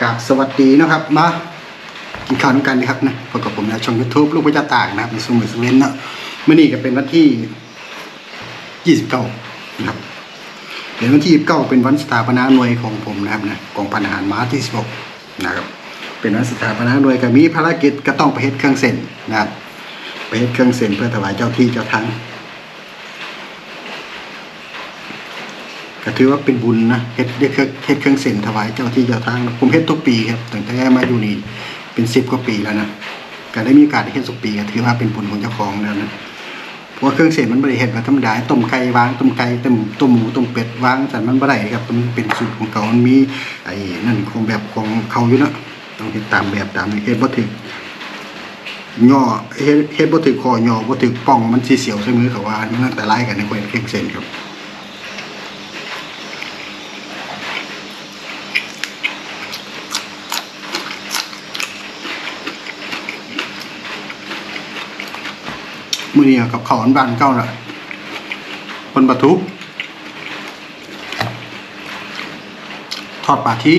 กราบสวัสดีนะครับมากินข้าวด้วยกันนะครับนะพบกับผมนะช่องยูทูบลูกพระเจ้าตากนะครับในสมุทรสงครามเนาะเมื่อนี้ก็เป็นวันที่ 29นะครับเป็นวันที่29เป็นวันสถาปนาหน่วยของผมนะครับนะกองพันอาหารม้าที่16นะครับ เป็นวันสถาปนาหน่วยก็มีภารกิจก็ต้องไปเฮ็ดเครื่องเส้นนะครับไปเฮ็ดเครื่องเส้นเพื่อถวายเจ้าที่เจ้าทาง ก็ถือว่าเป็นบุญนะเฮ็ดเครื่องเฮ็ดเครื่องเส้นถวายเจ้าที่เจ้าทางผมเฮ็ดทุกปีครับตั้งแต่มาอยู่นี่เป็นสิบกว่าปีแล้วนะก็ได้มีโอกาสเฮ็ดทุกปีก็ถือว่าเป็นบุญของเจ้าของแล้วนะเพราะเครื่องเส้นมันบ่ได้เฮ็ดมาธรรมดาต้มไก่วางต้มไก่ต้มต้มหมูต้มเป็ดวางสันมันบ่ได้ครับมันเป็นสูตรของเขามันมีไอ้นั่นของแบบของเขาอยู่นะต้องเฮ็ดตามแบบตามนี้เฮ็ดบ่ถึกย่อเฮ็ดเฮ็ดบ่ถึกคอย่อบ่ถึกป้องมันสิเสียวใส่มือเขาว่ามันอันตรายกันในคนเครื่องเส้นครับ มือเนี้กับขอนบานเก้าน่ะคนปะทุทอดปลาทิ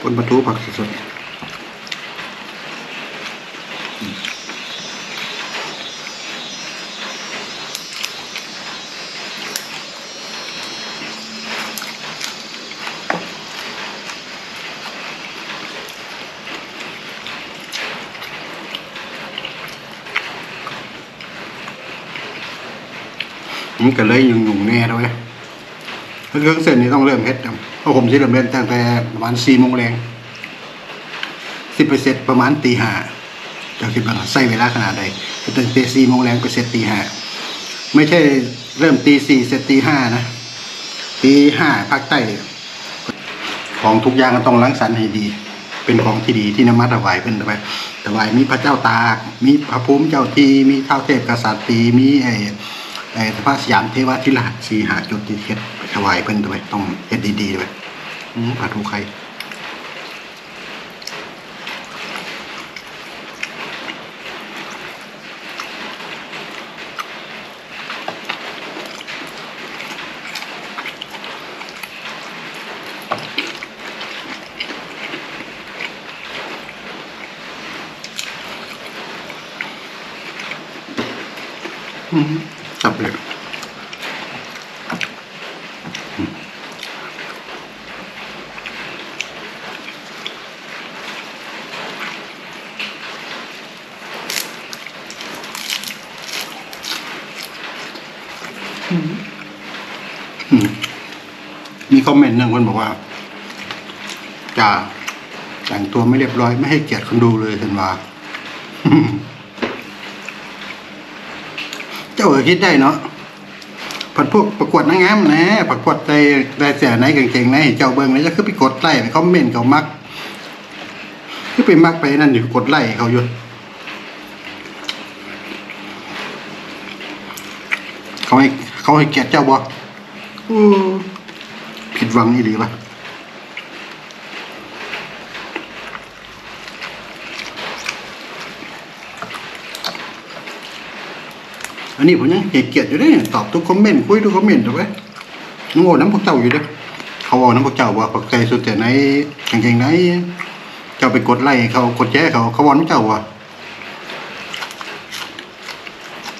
คนปะทุผักสดๆ มันก็เลยยุ่งยุ่งแน่ด้วยเครื่องเส้นนี่ต้องเริ่มเฮ็ดครับเพราะผมสิเริ่มเล่นตั้งแต่ประมาณสี่โมงแรงสิบไปเสร็จประมาณตีห้าจะคิดว่าใส่เวลาขนาดใดตั้งแต่สี่โมงแรงไปเสร็จตีห้าไม่ใช่เริ่มตีสี่เสร็จตีห้านะตีห้าภาคใต้ของทุกอย่างก็ต้องรังสรรค์ให้ดี เป็นของที่ดีที่นำมาถวายเพิ่นไปถวายมีพระเจ้าตาก มีพระภูมิเจ้าทีมีเท้าวเทพกษัตริย์ตีมีไอ พระสยามเทวทิราชสีหาจุดที่เฮ็ดถวายเพิ่นด้วยต้องเฮ็ดดีๆด้วยอืมปลาทูไข่อืม จับเลยอืมมีคอมเมนต์หนึ่งคนบอกว่าจ่าแต่งตัวไม่เรียบร้อยไม่ให้เกียรติคนดูเลยทันว่า เจ้าก็คิดได้เนาะผัดพวกประกวดนางงามนะประกวดใจได้เสียไหนเก่งๆนะให้เจ้าเบิ้งแล้วจะคือไปกดไลค์ไปคอมเมนเขามักคือไปมักไปนั่นอยู่กดไลค์เขาอยู่เขาให้เขาให้เกียรติเจ้าบ่อู้ผิดหวังอีหลีปะ อันนี้ผมยังเหตุเกียรติอยู่เด้ตอบทุกคอมเมนต์คุยทุกคอมเมนต์ถูกไหมโง่น้ำพวกเจ้าอยู่เด้อเขาบอกน้ำพวกเจ้าว่าปักใจสุดแต่ไหนเก่งๆไหนเจ้าไปกดไลค์เขากดแชร์เขาเขาวอนน้ำเจ้าว่ะ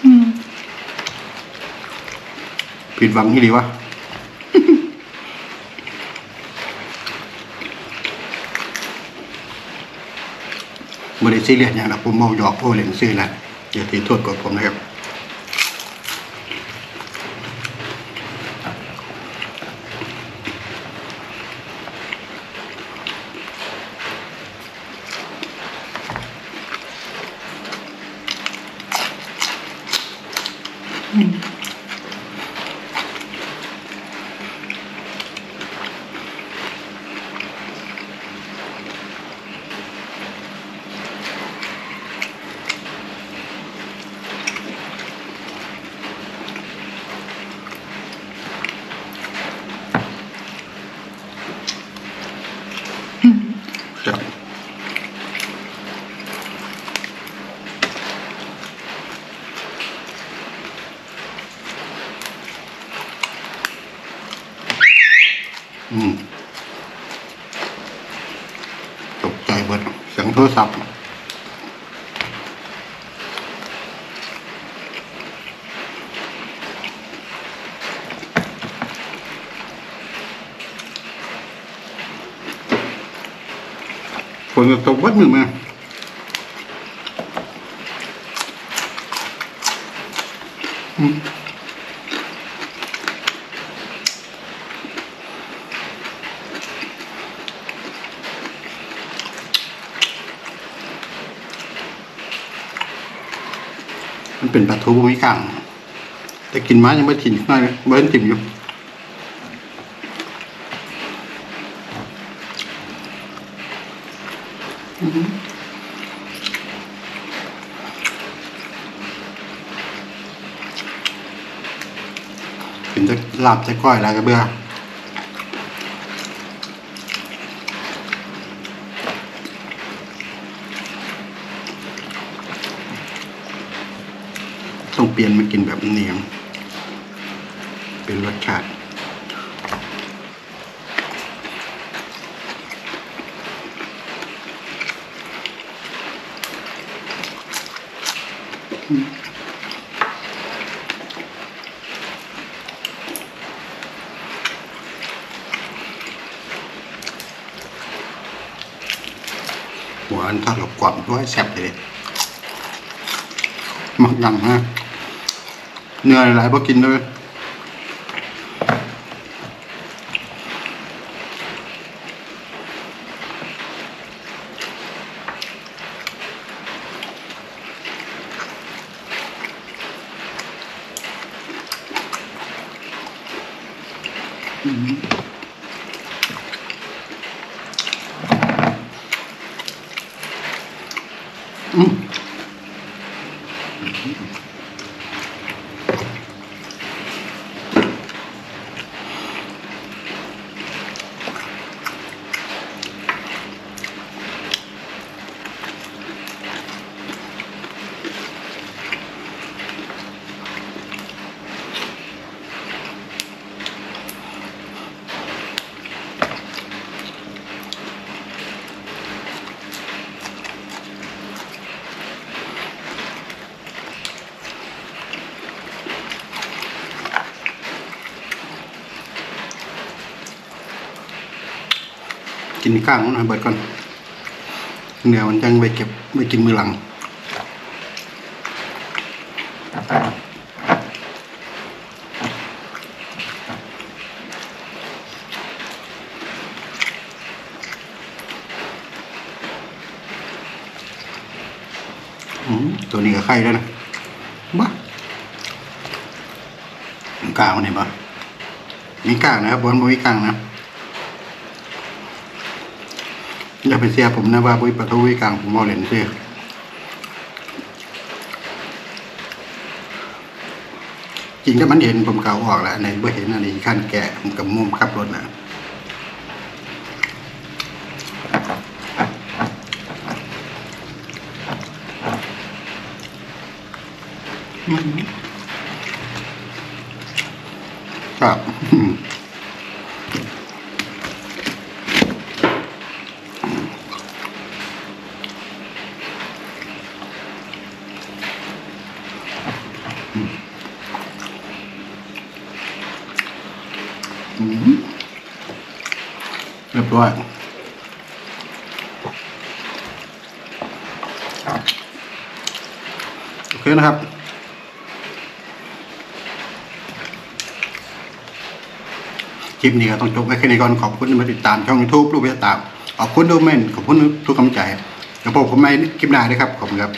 อืมผิดหวังอีหลีวะบริซีเรียสอย่างนะผมเมาหยอกโอ้เล่นซื้อแหละอย่าตีโทษกดผมนะครับ อ อืมตกใจเบิดเสียงโทรศัพท์ฝนก็ตกเบัดมือมาอืม มันเป็นปลาทูบ่มีกลาง แต่กินมายังไม่ถิ่นน้อยเบิ้ลถิ่มอยู่กินจะหลาบจะก้อยอะไรก็เบื่อ ต้องเปลี่ยนมากินแบบนี้ครับเป็นรสชาติหวานทอดกับกรอบด้วยแซ่บเลยมักยังฮะ เนื้อหลายๆพอกินเลยอืม กินข้างมันหน่อยเบิดก่อนเนื้อมันจังไปเก็บไปกินมือหลังตัวนี้ก็ไข่แล้วนะบ้ากลางนเห็นปะมีกลางนะครับบนบนมีกลางนะ อย่าไปเสียผมนะว่าบุ้ยประตูวิกลางผมเอาเหรียญเสียจริงถ้ามันเห็นผมเกาออกแล้วในบ่เห็นอันนี้ขั้นแกะผมกับมุมขับรถนะครับ เรียบร้อยโอเคนะครับ คลิปนี้ก็ต้องจบไว้แค่นี้ก่อนขอบคุณที่มาติดตามช่อง YouTube รูปวิทยตาขอบคุณทุกเมนขอบคุณทุกกำลังใจแล้วพบผมในคลิปหน้าด้วยครับ ขอบคุณครับ